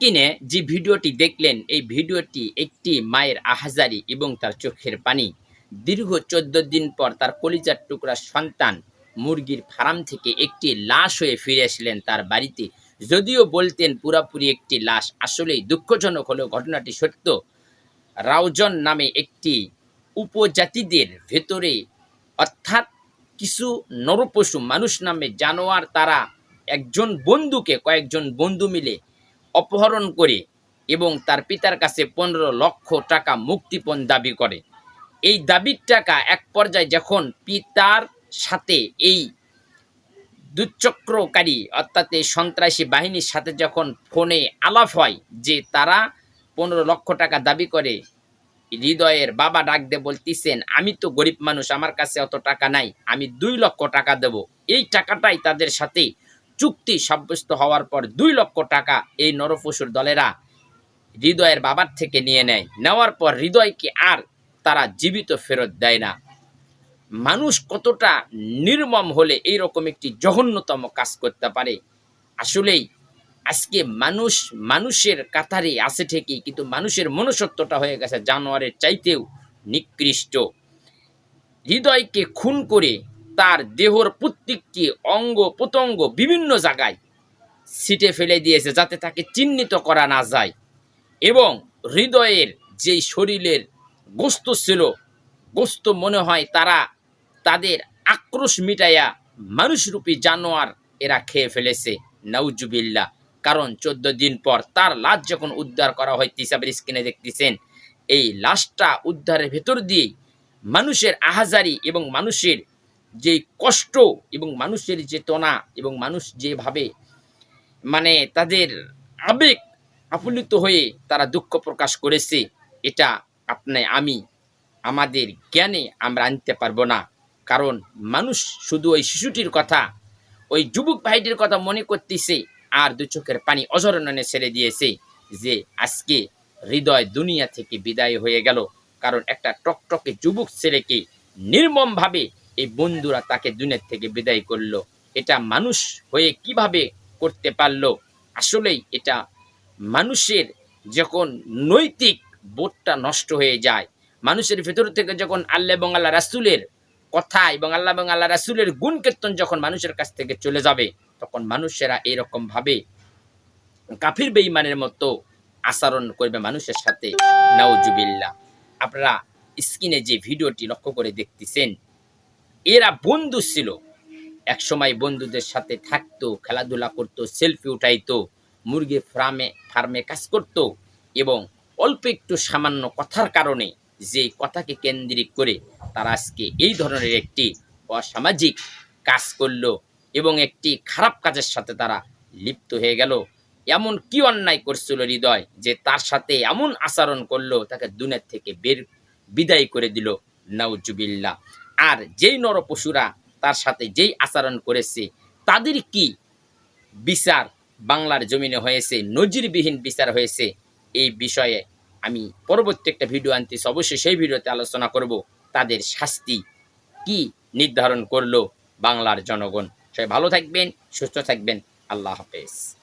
কিনে যে ভিডিওটি দেখলেন, এই ভিডিওটি একটি মায়ের আহাজারি এবং তার চোখের পানি। দীর্ঘ চোদ্দ দিন পর তার কলিজার টুকরা সন্তান মুরগির ফার্ম থেকে একটি লাশ হয়ে ফিরে আসলেন তার বাড়িতে। যদিও বলতেন, পুরাপুরি একটি লাশ আসলেই দুঃখজনক হলেও ঘটনাটি সত্য। রাউজন নামে একটি উপজাতিদের ভেতরে, অর্থাৎ কিছু নরপশু, মানুষ নামে জানোয়ার, তারা একজন বন্ধুকে কয়েকজন বন্ধু মিলে অপহরণ করে এবং তার পিতার কাছে পনেরো লক্ষ টাকা মুক্তিপণ দাবি করে। এই দাবির টাকা এক পর্যায়ে যখন পিতার সাথে এই দুচক্রকারী অর্থাৎ এই সন্ত্রাসী বাহিনীর সাথে যখন ফোনে আলাপ হয় যে তারা পনেরো লক্ষ টাকা দাবি করে, হৃদয়ের বাবা ডাক বলতেছেন, আমি তো গরিব মানুষ, আমার কাছে অত টাকা নাই, আমি দুই লক্ষ টাকা দেব। এই টাকাটাই তাদের সাথে চুক্তি সাব্যস্ত হওয়ার পর দুই লক্ষ টাকা এই নরপশুর দলেরা হৃদয়ের বাবার থেকে নিয়ে নেয়। নেওয়ার পর হৃদয়কে আর তারা জীবিত ফেরত দেয় না। মানুষ কতটা নির্মম হলে এইরকম একটি জঘন্যতম কাজ করতে পারে? আসলেই আজকে মানুষ, মানুষের কাতারে আছে ঠিকই, কিন্তু মানুষের মনুষ্যত্বটা হয়ে গেছে জানোয়ারের চাইতেও নিকৃষ্ট। হৃদয়কে খুন করে তার দেহর প্রত্যেকটি অঙ্গ প্রত্যঙ্গ বিভিন্ন জায়গায় সিটে ফেলে দিয়েছে যাতে তাকে চিহ্নিত করা না যায়। এবং হৃদয়ের যেই শরীরের গোস্ত ছিল, গোস্ত মনে হয় তারা তাদের আক্রোশ মিটাইয়া মানুষরূপী জানোয়ার এরা খেয়ে ফেলেছে। নাউজুবিল্লা কারণ চোদ্দ দিন পর তার লাশ যখন উদ্ধার করা হয়, তিসাবের স্ক্রিনে দেখতেছেন, এই লাশটা উদ্ধারের ভেতর দিয়ে মানুষের আহাজারি এবং মানুষের যে কষ্ট এবং মানুষের চেতনা এবং মানুষ যেভাবে মানে তাদের আবেগ আপ্লুত হয়ে তারা দুঃখ প্রকাশ করেছে, এটা আপনি, আমি আমাদের জ্ঞানে আমরা আনতে পারব না। কারণ মানুষ শুধু ওই শিশুটির কথা, ওই যুবক ভাইটির কথা মনে করতেছে আর দু চোখের পানি অজরণনে ছেড়ে দিয়েছে যে আজকে হৃদয় দুনিয়া থেকে বিদায় হয়ে গেল। কারণ একটা টকটকে যুবক ছেলেকে নির্মমভাবে এই বন্ধুরা তাকে দুনিয়া থেকে বিদায় করল। এটা মানুষ হয়ে কীভাবে করতে পারল? আসলেই এটা মানুষের যখন নৈতিক বোধটা নষ্ট হয়ে যায়, মানুষের ভেতর থেকে যখন আল্লাহ এবং আল্লাহ রাসুলের কথা এবং আল্লাহ এবং আল্লাহ রাসুলের গুণ কীর্তন যখন মানুষের কাছ থেকে চলে যাবে, তখন মানুষেরা এরকম ভাবে কাফির বেঈমানের মতো আচরণ করবে মানুষের সাথে। নাউজুবিল্লা আপনারা স্ক্রিনে যে ভিডিওটি লক্ষ্য করে দেখতেছেন এরা বন্ধু ছিল। এক সময় বন্ধুদের সাথে থাকতো, খেলাধুলা করতো সেলফি উঠাইতো, মুরগি ফার্মে ফার্মে কাজ করত এবং অল্প একটু সামান্য কথার কারণে যে কথাকে কেন্দ্রিক করে তারা আজকে এই ধরনের একটি অসামাজিক কাজ করল এবং একটি খারাপ কাজের সাথে তারা লিপ্ত হয়ে গেল। এমন কি অন্যায় করছিল হৃদয় যে তার সাথে এমন আচরণ করল, তাকে দুনিয়ার থেকে বের বিদায় করে দিল। নাউজুবিল্লা আর যেই নরপশুরা তার সাথে যেই আচরণ করেছে, তাদের কি বিচার বাংলার জমিনে হয়েছে, নজিরবিহীন বিচার হয়েছে, এই বিষয়ে আমি পরবর্তী একটা ভিডিও আনতেছি অবশ্যই সেই ভিডিওতে আলোচনা করব। তাদের শাস্তি কি নির্ধারণ করল বাংলার জনগণ। সবাই ভালো থাকবেন, সুস্থ থাকবেন। আল্লাহ হাফেজ।